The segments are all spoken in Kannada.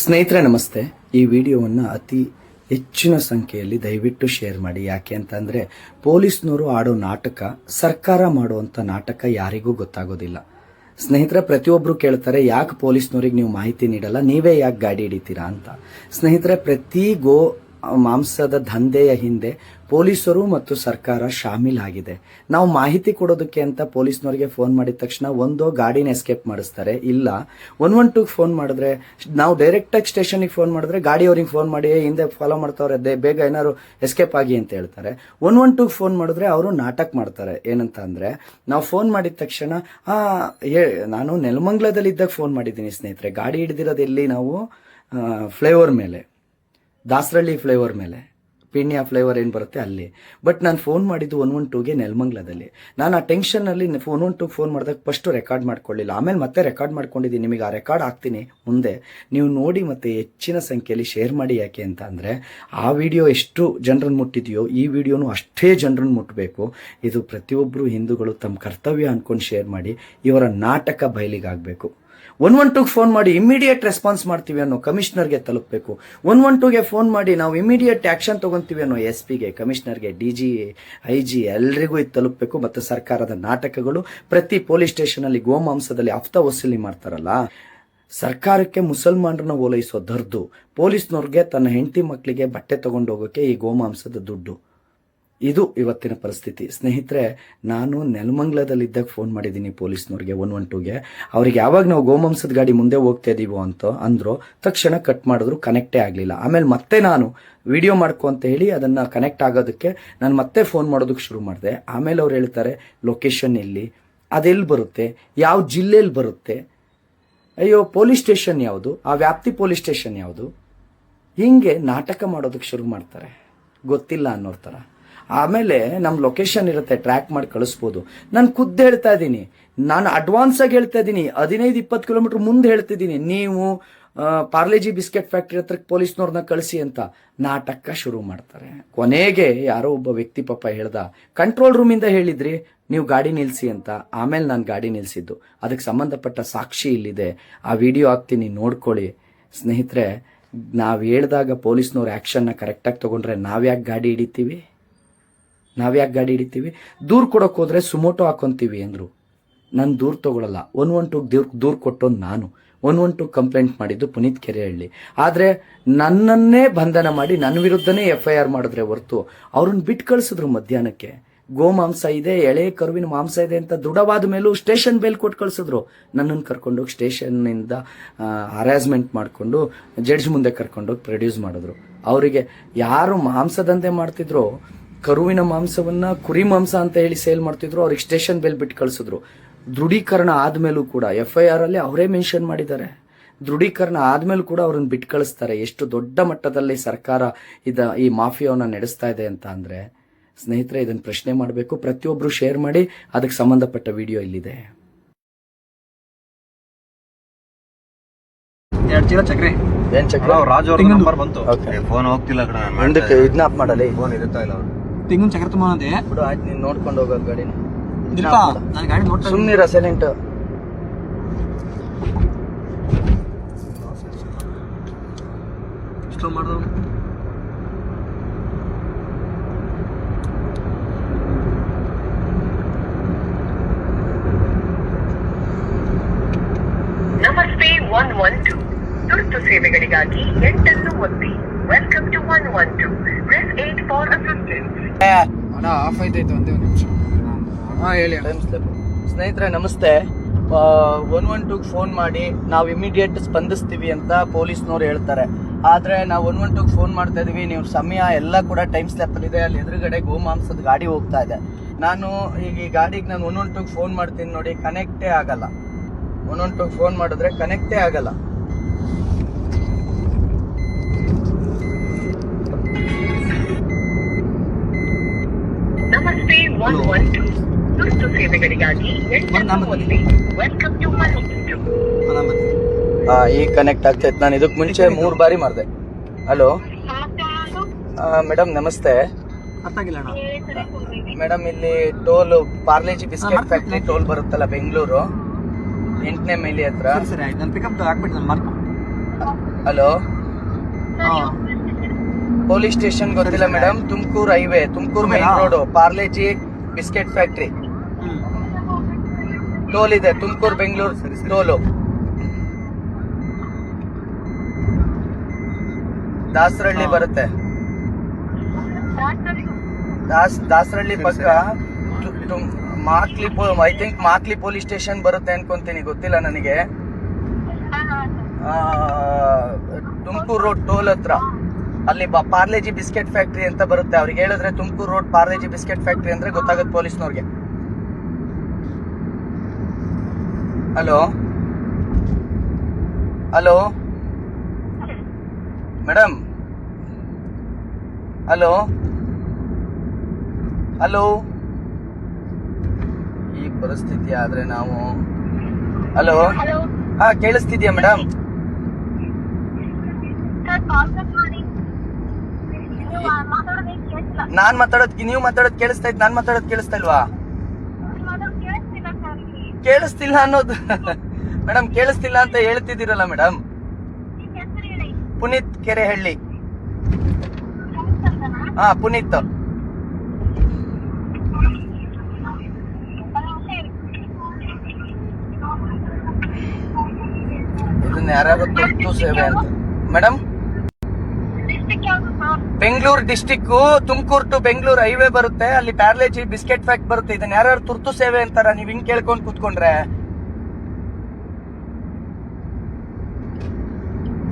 ಸ್ನೇಹಿತರೆ, ನಮಸ್ತೆ. ಈ ವಿಡಿಯೋವನ್ನು ಅತಿ ಹೆಚ್ಚಿನ ಸಂಖ್ಯೆಯಲ್ಲಿ ದಯವಿಟ್ಟು ಶೇರ್ ಮಾಡಿ. ಯಾಕೆ ಅಂತಂದರೆ ಪೊಲೀಸ್ನವರು ಆಡೋ ನಾಟಕ, ಸರ್ಕಾರ ಮಾಡುವಂಥ ನಾಟಕ ಯಾರಿಗೂ ಗೊತ್ತಾಗೋದಿಲ್ಲ. ಸ್ನೇಹಿತರೆ ಪ್ರತಿಯೊಬ್ಬರು ಕೇಳ್ತಾರೆ, ಯಾಕೆ ಪೊಲೀಸ್ನವ್ರಿಗೆ ನೀವು ಮಾಹಿತಿ ನೀಡಲ್ಲ, ನೀವೇ ಯಾಕೆ ಗಾಡಿ ಹಿಡಿತೀರಾ ಅಂತ. ಸ್ನೇಹಿತರೆ, ಪ್ರತಿ ಗೋ ಮಾಂಸದ ದಂಧೆಯ ಹಿಂದೆ ಪೊಲೀಸರು ಮತ್ತು ಸರ್ಕಾರ ಶಾಮೀಲಾಗಿದೆ. ನಾವು ಮಾಹಿತಿ ಕೊಡೋದಕ್ಕೆ ಅಂತ ಪೊಲೀಸ್ನವರಿಗೆ ಫೋನ್ ಮಾಡಿದ ತಕ್ಷಣ ಒಂದು ಗಾಡಿನ ಎಸ್ಕೇಪ್ ಮಾಡಿಸ್ತಾರೆ. ಇಲ್ಲ, ಒನ್ ಒನ್ ಟೂಗೆ ಫೋನ್ ಮಾಡಿದ್ರೆ, ನಾವು ಡೈರೆಕ್ಟ್ ಆಗಿ ಸ್ಟೇಷನ್ಗೆ ಫೋನ್ ಮಾಡಿದ್ರೆ ಗಾಡಿಯವ್ರಿಗೆ ಫೋನ್ ಮಾಡಿ ಹಿಂದೆ ಫಾಲೋ ಮಾಡ್ತಾವ್ರೆ, ದೇ- ಬೇಗ ಏನಾದ್ರು ಎಸ್ಕೇಪ್ ಆಗಿ ಅಂತ ಹೇಳ್ತಾರೆ. ಒನ್ ಒನ್ ಟೂಗೆ ಫೋನ್ ಮಾಡಿದ್ರೆ ಅವರು ನಾಟಕ ಮಾಡ್ತಾರೆ. ಏನಂತ ಅಂದರೆ ನಾವು ಫೋನ್ ಮಾಡಿದ ತಕ್ಷಣ ನಾನು ನೆಲಮಂಗ್ಲದಲ್ಲಿ ಇದ್ದಾಗ ಫೋನ್ ಮಾಡಿದ್ದೀನಿ ಸ್ನೇಹಿತರೆ. ಗಾಡಿ ಹಿಡಿದಿರೋದು ಎಲ್ಲಿ ನಾವು ಫ್ಲೇವರ್ ಮೇಲೆ. ದಾಸರಳ್ಳಿ ಫ್ಲೇವರ್ ಮೇಲೆ. ಪೀಣ್ಯ ಫ್ಲೇವರ್ ಏನು ಬರುತ್ತೆ ಅಲ್ಲಿ. ಬಟ್ ನಾನು ಫೋನ್ ಮಾಡಿದ್ದು ಒನ್ ಒನ್ ಟೂಗೆ ನೆಲಮಂಗ್ಲದಲ್ಲಿ. ನಾನು ಆ ಟೆನ್ಷನ್ನಲ್ಲಿ ಫೋನ್ ಒನ್ ಟೂ ಫೋನ್ ಮಾಡಿದಾಗ ಫಸ್ಟು ರೆಕಾರ್ಡ್ ಮಾಡ್ಕೊಳ್ಳಿಲ್ಲ. ಆಮೇಲೆ ಮತ್ತೆ ರೆಕಾರ್ಡ್ ಮಾಡ್ಕೊಂಡಿದ್ದೀನಿ. ನಿಮಗೆ ಆ ರೆಕಾರ್ಡ್ ಹಾಕ್ತೀನಿ ಮುಂದೆ. ನೀವು ನೋಡಿ ಮತ್ತೆ ಹೆಚ್ಚಿನ ಸಂಖ್ಯೆಯಲ್ಲಿ ಶೇರ್ ಮಾಡಿ ಯಾಕೆ ಅಂತ ಅಂದರೆ, ಆ ವಿಡಿಯೋ ಎಷ್ಟು ಜನರನ್ನು ಮುಟ್ಟಿದೆಯೋ, ಈ ವಿಡಿಯೋನು ಅಷ್ಟೇ ಜನರನ್ನು ಮುಟ್ಟಬೇಕು ಇದು ಪ್ರತಿಯೊಬ್ಬರು ಹಿಂದೂಗಳು ತಮ್ಮ ಕರ್ತವ್ಯ ಅಂದ್ಕೊಂಡು ಶೇರ್ ಮಾಡಿ ಇವರ ನಾಟಕ ಬಯಲಿಗಾಗಬೇಕು. ಒನ್ ಒನ್ ಟೂಗೆ ಫೋನ್ ಮಾಡಿ ಇಮಿಡಿಯೇಟ್ ರೆಸ್ಪಾನ್ಸ್ ಮಾಡ್ತೀವಿ ಅನ್ನೋ ಕಮಿಷನರ್ಗೆ ತಲುಪಬೇಕು. ಒನ್ ಒನ್ ಟೂಗೆ ಫೋನ್ ಮಾಡಿ ನಾವು ಇಮಿಡಿಯೇಟ್ ಆಕ್ಷನ್ ತಗೊಂತೀವಿ ಅನ್ನೋ ಎಸ್ ಪಿಗೆ ಕಮಿಷನರ್ಗೆ ಡಿ ಜಿ ಐ ಜಿ ಎಲ್ರಿಗೂ ಇದು ತಲುಪಬೇಕು. ಮತ್ತು ಸರ್ಕಾರದ ನಾಟಕಗಳು, ಪ್ರತಿ ಪೊಲೀಸ್ ಸ್ಟೇಷನಲ್ಲಿ ಗೋಮಾಂಸದಲ್ಲಿ ಹಫ್ತಾ ವಸೂಲಿ ಮಾಡ್ತಾರಲ್ಲ, ಸರ್ಕಾರಕ್ಕೆ ಮುಸಲ್ಮಾನರನ್ನ ಓಲೈಸೋ ದರ್ದು ಪೊಲೀಸ್ನವ್ರಿಗೆ ತನ್ನ ಹೆಂಡತಿ ಮಕ್ಕಳಿಗೆ ಬಟ್ಟೆ ತಗೊಂಡು ಹೋಗೋಕೆ ಈ ಗೋಮಾಂಸದ ದುಡ್ಡು. ಇದು ಇವತ್ತಿನ ಪರಿಸ್ಥಿತಿ. ಸ್ನೇಹಿತರೆ, ನಾನು ನೆಲಮಂಗ್ಲದಲ್ಲಿದ್ದಾಗ ಫೋನ್ ಮಾಡಿದ್ದೀನಿ ಪೊಲೀಸ್ನವ್ರಿಗೆ ಒನ್ ಒನ್ ಟೂಗೆ ಅವ್ರಿಗೆ ಯಾವಾಗ ನಾವು ಗೋಮಾಂಸದ ಗಾಡಿ ಮುಂದೆ ಹೋಗ್ತಾ ಇದೀವೋ ಅಂತ ಅಂದ್ರು, ತಕ್ಷಣ ಕಟ್ ಮಾಡಿದ್ರು ಕನೆಕ್ಟೇ ಆಗಲಿಲ್ಲ. ಆಮೇಲೆ ಮತ್ತೆ ನಾನು ವಿಡಿಯೋ ಮಾಡ್ಕೊ ಅಂತ ಹೇಳಿ ಅದನ್ನು ಕನೆಕ್ಟ್ ಆಗೋದಕ್ಕೆ ನಾನು ಮತ್ತೆ ಫೋನ್ ಮಾಡೋದಕ್ಕೆ ಶುರು ಮಾಡಿದೆ. ಆಮೇಲೆ ಅವ್ರು ಹೇಳ್ತಾರೆ ಲೊಕೇಶನ್ ಎಲ್ಲಿ? ಅದೆಲ್ಲಿ ಬರುತ್ತೆ? ಯಾವ ಜಿಲ್ಲೆಯಲ್ಲಿ ಬರುತ್ತೆ? ಅಯ್ಯೋ ಪೊಲೀಸ್ ಸ್ಟೇಷನ್ ಯಾವುದು? ಆ ವ್ಯಾಪ್ತಿ ಪೊಲೀಸ್ ಸ್ಟೇಷನ್ ಯಾವುದು? ಹಿಂಗೆ ನಾಟಕ ಮಾಡೋದಕ್ಕೆ ಶುರು ಮಾಡ್ತಾರೆ. ಗೊತ್ತಿಲ್ಲ ಅನ್ನೋರ್ ಥರ ಆಮೇಲೆ ನಮ್ಮ ಲೊಕೇಶನ್ ಇರುತ್ತೆ ಟ್ರ್ಯಾಕ್ ಮಾಡಿ ಕಳಿಸ್ಬೋದು. ನಾನು ಖುದ್ದು ಹೇಳ್ತಾ ಇದ್ದೀನಿ ನಾನು ಅಡ್ವಾನ್ಸ್ ಆಗಿ ಹೇಳ್ತಾ ಇದ್ದೀನಿ ಹದಿನೈದು, ಇಪ್ಪತ್ತು ಕಿಲೋಮೀಟರ್ ಮುಂದೆ ಹೇಳ್ತಿದ್ದೀನಿ ನೀವು ಪಾರ್ಲೆಜಿ ಬಿಸ್ಕೆಟ್ ಫ್ಯಾಕ್ಟ್ರಿ ಹತ್ರಕ್ಕೆ ಪೊಲೀಸ್ನವ್ರನ್ನ ಕಳಿಸಿ ಅಂತ ನಾಟಕ ಶುರು ಮಾಡ್ತಾರೆ. ಕೊನೆಗೆ ಯಾರೋ ಒಬ್ಬ ವ್ಯಕ್ತಿ ಪಾಪ ಹೇಳ್ದ ಕಂಟ್ರೋಲ್ ರೂಮಿಂದ ಹೇಳಿದ್ರಿ, ನೀವು ಗಾಡಿ ನಿಲ್ಲಿಸಿ ಅಂತ. ಆಮೇಲೆ ನಾನು ಗಾಡಿ ನಿಲ್ಲಿಸಿದ್ದು ಅದಕ್ಕೆ ಸಂಬಂಧಪಟ್ಟ ಸಾಕ್ಷಿ ಇಲ್ಲಿದೆ. ಆ ವಿಡಿಯೋ ಹಾಕ್ತೀನಿ, ನೋಡ್ಕೊಳ್ಳಿ. ಸ್ನೇಹಿತರೆ, ನಾವು ಹೇಳ್ದಾಗ ಪೊಲೀಸ್ನವ್ರು ಆ್ಯಕ್ಷನ್ನ ಕರೆಕ್ಟಾಗಿ ತೊಗೊಂಡ್ರೆ ನಾವ್ಯಾಕೆ ಗಾಡಿ ಹಿಡಿತೀವಿ? ನಾವ್ಯಾಕೆ ಗಾಡಿ ಹಿಡಿತೀವಿ? ದೂರ್ ಕೊಡೋಕೆ ಹೋದ್ರೆ ಸುಮೋಟೋ ಹಾಕೊಂತೀವಿ ಅಂದರು. ನಾನು ದೂರ್ ತಗೊಳಲ್ಲ. ಒನ್ ಒನ್ ಟು ದೂರ್ ದೂರ್ ಕೊಟ್ಟೋ ನಾನು. ಒನ್ ಒನ್ ಟು ಕಂಪ್ಲೇಂಟ್ ಮಾಡಿದ್ದು ಪುನೀತ್ ಕೆರೆಹಳ್ಳಿ. ಆದರೆ ನನ್ನನ್ನೇ ಬಂಧನ ಮಾಡಿ ನನ್ನ ವಿರುದ್ಧನೇ ಎಫ್ ಐ ಆರ್ ಮಾಡಿದ್ರೆ ಹೊರತು. ಅವ್ರನ್ನ ಬಿಟ್ಟು ಕಳಿಸಿದ್ರು ಮಧ್ಯಾಹ್ನಕ್ಕೆ. ಗೋಮಾಂಸ ಇದೆ, ಎಳೆ ಕರುವಿನ ಮಾಂಸ ಇದೆ ಅಂತ ದೃಢವಾದ ಮೇಲೂ ಸ್ಟೇಷನ್ ಬೇಲ್ ಕೊಟ್ಟು ಕಳಿಸಿದ್ರು. ನನ್ನನ್ನು ಕರ್ಕೊಂಡೋಗಿ ಸ್ಟೇಷನ್ನಿಂದ ಹರಾಸ್ಮೆಂಟ್ ಮಾಡಿಕೊಂಡು ಜಡ್ಜ್ ಮುಂದೆ ಕರ್ಕೊಂಡೋಗಿ ಪ್ರೊಡ್ಯೂಸ್ ಮಾಡಿದ್ರು. ಅವರಿಗೆ ಯಾರು ಮಾಂಸದಂತೆ ಮಾಡ್ತಿದ್ರೋ ಕರುವಿನ ಮಾಂಸವನ್ನ ಕುರಿ ಮಾಂಸ ಅಂತ ಹೇಳಿ ಸೇಲ್ ಮಾಡ್ತಿದ್ರು ಅವ್ರಿಗೆ ಸ್ಟೇಷನ್ ಬೆಲ್ ಬಿಟ್ಟು ಕಳಿಸಿದ್ರು. ದೃಢೀಕರಣ ಆದ್ಮೇಲೂ ಕೂಡ ಎಫ್ ಐ ಆರ್ ಅಲ್ಲಿ ಅವರೇ ಮೆನ್ಷನ್ ಮಾಡಿದ್ದಾರೆ. ದೃಢೀಕರಣ ಆದ್ಮೇಲೂ ಕೂಡ ಅವ್ರನ್ನ ಬಿಟ್ಟು ಕಳಿಸ್ತಾರೆ. ಎಷ್ಟು ದೊಡ್ಡ ಮಟ್ಟದಲ್ಲಿ ಸರ್ಕಾರ ಇದ ಈ ಮಾಫಿಯಾವನ್ನ ನಡೆಸ್ತಾ ಇದೆ ಅಂತ ಅಂದ್ರೆ ಸ್ನೇಹಿತರೆ ಇದನ್ನ ಪ್ರಶ್ನೆ ಮಾಡಬೇಕು. ಪ್ರತಿಯೊಬ್ರು ಶೇರ್ ಮಾಡಿ ಅದಕ್ಕೆ ಸಂಬಂಧಪಟ್ಟ ವಿಡಿಯೋ ಇಲ್ಲಿದೆ. ಎರಡು ಚೀಲ ಚಕ್ರಿ. ಏನ್ ರಾಜು ಅವ್ರ ತೆಂಗಿನ- ನಂಬರ್ ಬಂತು. ಫೋನ್ ಹೋಗ್ತಿಲ್ಲ ಕಣ ಇದ್ನಾಪ್ ಮಾಡಲಿ. ಫೋನ್ ಇರುತ್ತಾ ಇಲ್ಲ ಅವ್ರು ತೆಂಗಿನ ಚಕ್ರ ತುಂಬ ಅಂದೆ ಬಿಡು ಆಯ್ತು ನೀನು ನೋಡ್ಕೊಂಡು ಹೋಗೋದು ಗಾಡಿನ. ಇದಿಲ್ಪ ನಾನು ಗಾಡಿ ನೋಡ್ತಾ ಸುಮ್ನಿರ ಸೈಲೆಂಟ್ ಸ್ಲೋ ಮಾಡ್ದು. ನಮಸ್ತೆ ಒನ್ ಒನ್ ಟು ತುರ್ತು ಸೇವೆಗಳಿಗಾಗಿ ಎಂಟನ್ನು ಒತ್ತಿ. Welcome to one one two press eight assistance. ಅಣ್ಣ ಆಫ್ ಆಯ್ತಾಯ್ತು ಒಂದೇ ಒಂದು ನಿಮಿಷ. ಹಾಂ ಹೇಳಿ. ಟೈಮ್ ಸ್ಲಿಪ್ ಸ್ನೇಹಿತರೆ ನಮಸ್ತೆ. ಒನ್ ಒನ್ ಟೂಗೆ ಫೋನ್ ಮಾಡಿ ನಾವು ಇಮಿಡಿಯೇಟ್ ಸ್ಪಂದಿಸ್ತೀವಿ ಅಂತ ಪೊಲೀಸ್ನವ್ರು ಹೇಳ್ತಾರೆ. ಆದ್ರೆ ನಾವು ಒನ್ ಒನ್ ಟೂಗೆ ಫೋನ್ ಮಾಡ್ತಾ ಇದೀವಿ ನೀವು ಸಮಯ ಎಲ್ಲ ಕೂಡ ಟೈಮ್ ಸ್ಲ್ಯಾಪಲ್ಲಿದೆ ಇದೆ ಅಲ್ಲಿ ಎದುರುಗಡೆ ಗೋಮಾಂಸದ ಗಾಡಿ ಹೋಗ್ತಾ ಇದೆ. ನಾನು ಈಗ ಈ ಗಾಡಿಗೆ ನಾನು ಒನ್ ಒನ್ ಟೂಗೆ ಫೋನ್ ಮಾಡ್ತೀನಿ ನೋಡಿ ಕನೆಕ್ಟೇ ಆಗಲ್ಲ. ಒನ್ ಒನ್ ಟೂಗೆ ಫೋನ್ ಮಾಡಿದ್ರೆ ಕನೆಕ್ಟೇ ಆಗಲ್ಲ ನಮಸ್ತೆ ಒನ್ ಒನ್ ಟು ತುರ್ತು ಸೇವೆಗಳಿಗಾಗಿ welcome to one one two ಹಾಂ, ನಾನು ಬರ್ತೀನಿ. ಆ, ಈಗ ಕನೆಕ್ಟ್ ಆಗ್ತೈತೆ. ನಾನು ಇದಕ್ಕೆ ಮುಂಚೆ ಮೂರು ಬಾರಿ ಮಾಡಿದೆ. ಹಲೋ ಮೇಡಮ್ ನಮಸ್ತೆ. ಅರ್ಥ ಆಗಿಲ್ಲ ಅಣ್ಣ. ಮೇಡಮ್ ಇಲ್ಲಿ toll Parle G biscuit. Factory toll ಬರುತ್ತಲ್ಲ ಬೆಂಗಳೂರು? ಎಂಟನೇ ಮೈಲಿ ಹತ್ರ. ಹಲೋ ಪೊಲೀಸ್ ಸ್ಟೇಷನ್ ಗೊತ್ತಿಲ್ಲ madam Tumakuru highway Tumakuru main road Parle G biscuit factory. Toll ಇದೆ ತುಮಕೂರು ಬೆಂಗಳೂರು ಟೋಲು. ದಾಸರಳ್ಳಿ ಬರುತ್ತೆ. ದಾಸ್ ದಾಸರಳ್ಳಿ ಪಕ್ಕ Makali I think Makali police station ಬರುತ್ತೆ ಅನ್ಕೊಂತೀನಿ ಗೊತ್ತಿಲ್ಲ ನನಗೆ. ತುಮಕೂರು ರೋಡ್ ಟೋಲ್ ಹತ್ರ. ಅಲ್ಲಿ ಪಾರ್ಲೆಜಿ ಬಿಸ್ಕೆಟ್ ಫ್ಯಾಕ್ಟ್ರಿ ಅಂತ ಬರುತ್ತೆ. ಅವ್ರಿಗೆ ಹೇಳಿದ್ರೆ Tumakuru road Parle G biscuit factory ಅಂದ್ರೆ ಗೊತ್ತಾಗುತ್ತೆ ಪೊಲೀಸ್ನವ್ರಿಗೆ. Hello? Hello? Madam hello? Hello? ಈ ಪರಿಸ್ಥಿತಿ ಆದ್ರೆ ನಾವು ಹಲೋ? ಹಾ ಕೇಳಿಸ್ತಿದ್ಯಾ ಮೇಡಮ್ ನಾನ್ ಮಾತಾಡೋದ್ ನೀವು ಮಾತಾಡೋದ್ ಕೇಳಿಸ್ತಾ ಇದ್ ನಾನ್ ಮಾತಾಡೋದ್ ಕೇಳಿಸ್ತಾ ಇಲ್ವಾ? ಕೇಳಿಸ್ತಿಲ್ಲ ಅನ್ನೋದು. ಮೇಡಮ್ ಕೇಳಿಸ್ತಿಲ್ಲ ಅಂತ ಹೇಳ್ತಿದ್ದೀರಲ್ಲ ಮೇಡಮ್ ಪುನೀತ್ ಕೆರೆಹಳ್ಳಿ. ಹಾ ಪುನೀತ್. ಇದನ್ನ ಯಾರ್ಯಾರು ತುರ್ತು ಸೇವೆ ಅಂತ. Madam Bengaluru district Tumakuru to Bengaluru highway ಬರುತ್ತೆ. ಅಲ್ಲಿ ಪ್ಯಾರ್ಲೇಜಿ ಬಿಸ್ಕೆಟ್ ಫ್ಯಾಕ್ಟ್ ಬರುತ್ತೆ. ಇದನ್ನ ಯಾರ್ಯಾರು ತುರ್ತು ಸೇವೆ ಅಂತಾರ, ನೀವ್ ಹಿಂಗ್ ಕೇಳ್ಕೊಂಡ್ ಕೂತ್ಕೊಂಡ್ರೆ.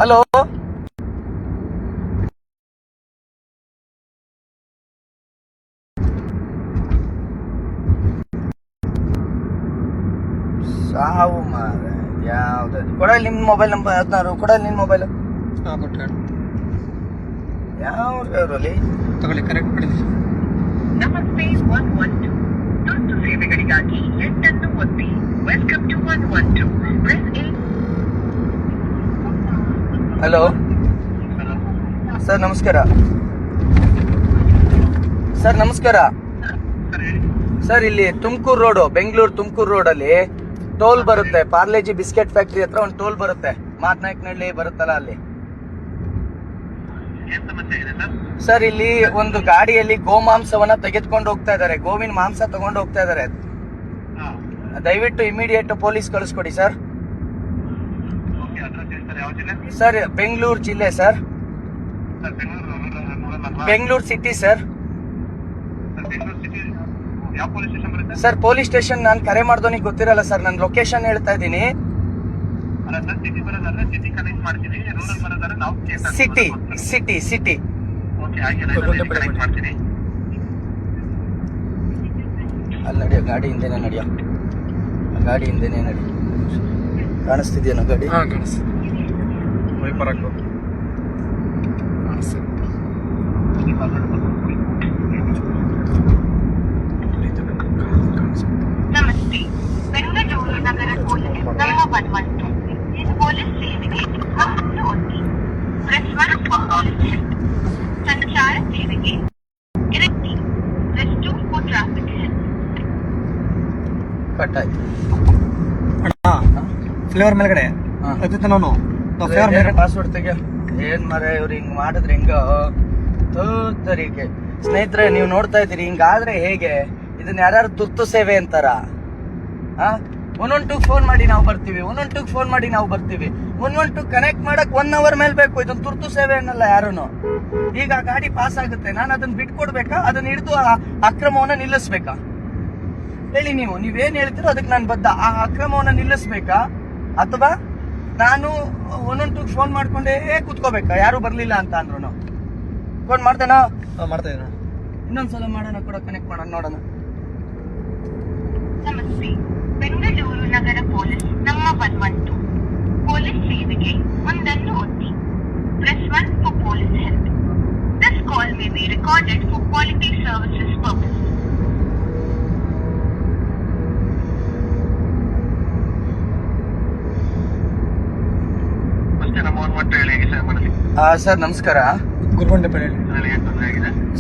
ಹಲೋ ಸಾವು ಮಾರ ಯಾವ್ದು? ಕೊಡ ನಿಮ್ ಮೊಬೈಲ್ ನಂಬರ್ ಹದಿನಾರು ಕೊಡ ನಿನ್ ಮೊಬೈಲ್ ತಗೊಳ್ಳಿ ಕರೆಕ್ಟ್ ಮಾಡಿದ್ವಿ ನಮಸ್ತೆ ಒನ್ ಒನ್ ಟು ತುರ್ತು ಸೇವೆಗಳಿಗಾಗಿ ಎಂಟನ್ನು ಒತ್ತಿ. Welcome to one one two press eight hello sir ನಮಸ್ಕಾರ. ಸರ್ ನಮಸ್ಕಾರ. ಸರ್ ಇಲ್ಲಿ ತುಮಕೂರು ರೋಡು ಬೆಂಗಳೂರು ತುಮಕೂರು ರೋಡ್ ಅಲ್ಲಿ ಟೋಲ್ ಬರುತ್ತೆ. ಪಾರ್ಲೇಜಿ ಬಿಸ್ಕೆಟ್ ಫ್ಯಾಕ್ಟ್ರಿ ಹತ್ರ ಒಂದು ಟೋಲ್ ಬರುತ್ತೆ. ಮಾತ್ನಾಯಕನಹಳ್ಳಿ ಬರುತ್ತಲ್ಲ ಅಲ್ಲಿ. ಸರ್? ಇಲ್ಲಿ ಒಂದು ಗಾಡಿಯಲ್ಲಿ ಗೋಮಾಂಸವನ್ನ ತೆಗೆದುಕೊಂಡು ಹೋಗ್ತಾ ಇದಾರೆ ಗೋವಿನ ಮಾಂಸ ತಗೊಂಡು ಹೋಗ್ತಾ ಇದ್ದಾರೆ. ದಯವಿಟ್ಟು ಇಮಿಡಿಯೇಟ್ ಪೊಲೀಸ್ ಕಳಿಸ್ಕೊಡಿ ಸರ್. ಸರ್ ಬೆಂಗಳೂರು ಜಿಲ್ಲೆ ಸರ್. Bengaluru city sir. ಯಾವ police station sir police station ನಾನು ಕರೆ ಮಾಡ್ದೋನಿಗೆ ಗೊತ್ತಿರಲ್ಲ ಸರ್. ನಾನು ಲೊಕೇಶನ್ ಹೇಳ್ತಾ ಇದ್ದೀನಿ. ಸಿಟಿ ಬರೋದಾದ್ರೆ ಸಿಟಿ ಕನೆಕ್ಟ್ ಮಾಡ್ತೀನಿ. ರೂರಲ್ ಬರೋದಾದ್ರೆ ನಾವು ಸಿಟಿ ಸಿಟಿ ಸಿಟಿ ಓಕೆ ಹಾಗೆ ಕನೆಕ್ಟ್ ಮಾಡ್ತೀನಿ. ಅಲ್ಲಿ ನಡೆಯೋ ಗಾಡಿ ಹಿಂದೆನೆ ನಡೆಯೋ. ಗಾಡಿ ಹಿಂದೆನೆ ನಡಿ ಕಾಣಿಸ್ತಿದ್ಯೇನೋ ಗಾಡಿ? ಹಾಂ ಕಾಣಿಸ್ತು ವೈಪರ್ ಹಾಕು ಕಾಣಿಸ್ತು ನಮಸ್ತೆ ಬೆಂಗಳೂರು ನಗರ ಪೊಲೀಸ್ ನಮ್ಮ ಬನ್ವಂತು ಪೊಲೀಸ್ ಸೇವೆಗೆ ಹಕ್ಕನ್ನು ಒತ್ತಿ ಪ್ರೆಸ್ ಒನ್ ಫಾರ್ ಪೊಲೀಸ್ ಸಂಚಾರ ಸೇವೆಗೆ ಇರಟ್ಟಿ press two for traffic cut ಆಯ್ತು ಫ್ಲೇವರ್ ಮೇಲ್ಗಡೆ. ನಾನು. ಫ್ಲೇವರ್ ಮೇಲ್ಗಡೆ ಪಾಸ್ವರ್ಡ್ ತೆಗೆ ಏನ್ ಮರೆ ಇವ್ರು ಹಿಂಗ್ ಮಾಡಿದ್ರೆ ಹಿಂಗ. ತರೀಕೆ. ಸ್ನೇಹಿತರೆ ನೀವು ನೋಡ್ತಾ ಇದ್ದೀರಿ ಹಿಂಗಾದ್ರೆ ಹೇಗೆ? ಇದನ್ನ ಯಾರು ತುರ್ತು ಸೇವೆ ಅಂತಾರ? ಆ ಒಂದೊಂದು ಫೋನ್ ಮಾಡಿ ನಾವು ಬರ್ತೀವಿ. ಒನ್ ಒನ್ ಟೂ ಫೋನ್ ಮಾಡಿ ನಾವು ಬರ್ತೀವಿ. ಒನ್ ಒನ್ ಟೂ ಕನೆಕ್ಟ್ ಮಾಡಕ್ ಒನ್ ಅವರ್ ಮೇಲೆ ಬೇಕು. ಇದನ್ನ ತುರ್ತು ಸೇವೆ ಅನ್ನಲ್ಲ ಯಾರು ಈಗ ಗಾಡಿ ಪಾಸ್ ಆಗುತ್ತೆ. ನಾನು ಅದನ್ನ ಬಿಟ್ಕೊಡ್ಬೇಕಾ? ಅದನ್ನ ಹಿಡಿದು ಆ ಅಕ್ರಮವನ್ನ ನಿಲ್ಲಿಸ್ಬೇಕಾ? ಹೇಳಿ ನೀವು ನೀವೇನ್ ಹೇಳ್ತೀರೋ ಅದಕ್ಕೆ ನಾನು ಬದ್ಧ. ಆ ಅಕ್ರಮವನ್ನ ನಿಲ್ಲಿಸ್ಬೇಕಾ? ಅಥವಾ ನಾನು ಒಂದೊಂದು ಫೋನ್ ಮಾಡ್ಕೊಂಡೇ ಕುತ್ಕೋಬೇಕಾ? ಯಾರು ಬರ್ಲಿಲ್ಲ ಅಂತ ಅಂದ್ರು ಫೋನ್ ಮಾಡ್ತೇನಾ? ಮಾಡ್ತಾ ಇದ್ದೀನಿ. ಇನ್ನೊಂದ್ಸಲ ಮಾಡೋಣ ಕೂಡ ಕನೆಕ್ಟ್ ಮಾಡೋಣ ನೋಡೋಣ. ನಮಸ್ತೆ. ಬೆಂಗಳೂರು ನಗರ ಪೊಲೀಸ್ ನಮ್ಮ ಬನ್ವಂತು ಪೊಲೀಸ್ ಸೇವೆಗೆ ಒಂದನ್ನು ಒತ್ತಿ. Press one for police help this call may be recorded for quality services purpose ಅಷ್ಟೇ ನಮ್ಮ ಒನ್ ಒಟ್ಟು ಹೇಳಿ ಹೇಗೆ ಸರ್ ನಮಸ್ಕಾರ.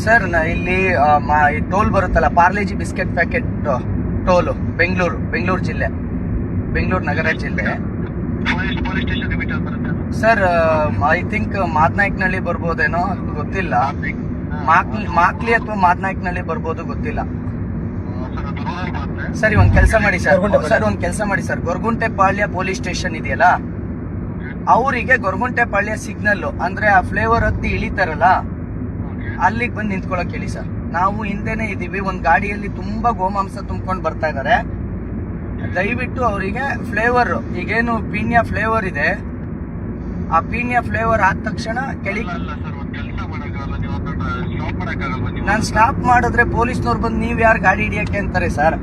ಸರ್ ನಾ ಇಲ್ಲಿ ಟೋಲ್ ಬರುತ್ತಲ್ಲ Parle G biscuit packet toll Bengaluru Bengaluru ಜಿಲ್ಲೆ ಬೆಂಗಳೂರು ನಗರ ಜಿಲ್ಲೆ. ಪೊಲೀಸ್ ಪೊಲೀಸ್ ಸ್ಟೇಷನ್ ಮೀಟರ್ ಬರುತ್ತೆ ಸರ್ ಐ ಥಿಂಕ್ ಮಾತ್ನಾಯ್ಕನಹಳ್ಳಿ ಬರ್ಬೋದೇನೋ ಗೊತ್ತಿಲ್ಲ. ಮಾಕ್ಲಿ ಮಾಕ್ಲಿ ಅಥವಾ ಮಾತ್ನಾಯ್ಕನಹಳ್ಳಿ ಬರ್ಬೋದು ಗೊತ್ತಿಲ್ಲ. ಸರಿ ಒಂದ್ ಕೆಲಸ ಮಾಡಿ ಸರ್. ಸರ್ ಒಂದ್ ಕೆಲಸ ಮಾಡಿ sir. Goraguntepalya police station ಇದೆಯಲ್ಲ? ಅವರಿಗೆ ಗೊರಗುಂಟೆ ಪಾಳ್ಯ ಸಿಗ್ನಲ್ ಅಂದ್ರೆ ಆ ಫ್ಲೇವರ್ ಹತ್ತಿ ಇಳಿತಾರಲ್ಲ ಅಲ್ಲಿಗೆ ಬಂದು ನಿಂತ್ಕೊಳಕ್ ಹೇಳಿ ಸರ್. ನಾವು ಹಿಂದೆನೆ ಇದೀವಿ ಒಂದ್ ಗಾಡಿಯಲ್ಲಿ ತುಂಬಾ ಗೋಮಾಂಸ ತುಂಬ್ಕೊಂಡು ಬರ್ತಾ ಇದಾರೆ. ದಯವಿಟ್ಟು ಅವರಿಗೆ ಫ್ಲೇವರ್ ಈಗೇನು ಪೀಣ್ಯ ಫ್ಲೇವರ್ ಇದೆ ಆ ಪೀಣ್ಯ ಫ್ಲೇವರ್ ಆದ ತಕ್ಷಣ ನೀವು ನಾನು ಸ್ಟಾಪ್ ಮಾಡಿದ್ರೆ ಪೊಲೀಸ್ನವ್ರು ಬಂದು ನೀವ್ ಯಾರು ಗಾಡಿ ಹಿಡಿಯಕ್ಕೆ ಅಂತಾರೆ ಸರ್?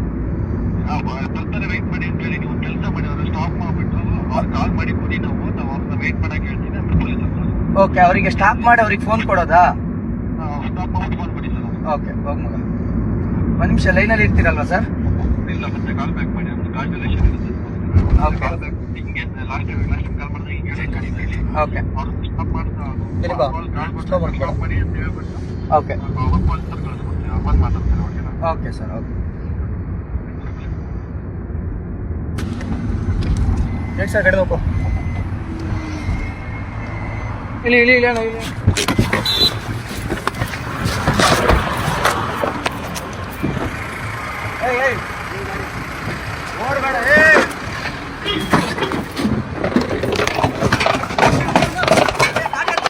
ಮಾಡಿ ಸ್ಟಾಪ್ ಮಾಡಿಬಿಟ್ಟು ಕಾಲ್ ಮಾಡಿ ಕೊಡಿ ನಾವು. ಮಾಡಕ್ಕೆ ಹೇಳ್ತೀನಿ ಪೊಲೀಸ್ ಓಕೆ ಅವರಿಗೆ ಸ್ಟಾಪ್ ಮಾಡಿ ಅವ್ರಿಗೆ ಫೋನ್ ಕೊಡೋದಾ? ಸ್ಟಾಪ್ ಮಾಡಿ ಫೋನ್ ಸರ್. ಓಕೆ ಹೋಗ್ ಮಗ. ಒಂದ್ ನಿಮಿಷ ಲೈನಲ್ಲಿ ಇರ್ತೀರಲ್ವಾ ಸರ್? ಇಲ್ಲ ಮತ್ತೆ ಕಾಲ್ ಬ್ಯಾಕ್ ಮಾಡಿ Okay. ಕಾಲ್ ಬ್ಯಾಕ್ ಹಿಂಗೆ ಲಾಸ್ಟ್ ಲಾಸ್ಟ್ ಕಾಲ್ ಮಾಡಿದ್ರೆ ಹಿಂಗೆ ಹೇಳಿ ಕಡಿ ಹೇಳಿ ಓಕೆ ಅವ್ರು ಸ್ಟಾಪ್ ಮಾಡ್ತಾ ಸರಿ. ಸ್ಟಾಪ್ ಮಾಡಿ ಅಂತ ಹೇಳ್ಬಿಟ್ಟು ಓಕೆ ಪೊಲೀಸ್ ಕಳಿಸ್ಕೊಡ್ತೀನಿ ಅವ್ರು ಬಂದು ಮಾತಾಡ್ತಾರೆ ಓಕೆನಾ ಓಕೆ ಸರ್ ಓಕೆ ಸರ್ ಕಡೆ ಹೋಗು. ಇಲ್ಲಿ ಇಲ್ಲಿ ಇಲ್ಲಿ ಇಲ್ಲಿ. ಓಡ್ಬೇಡ ಏಯ್.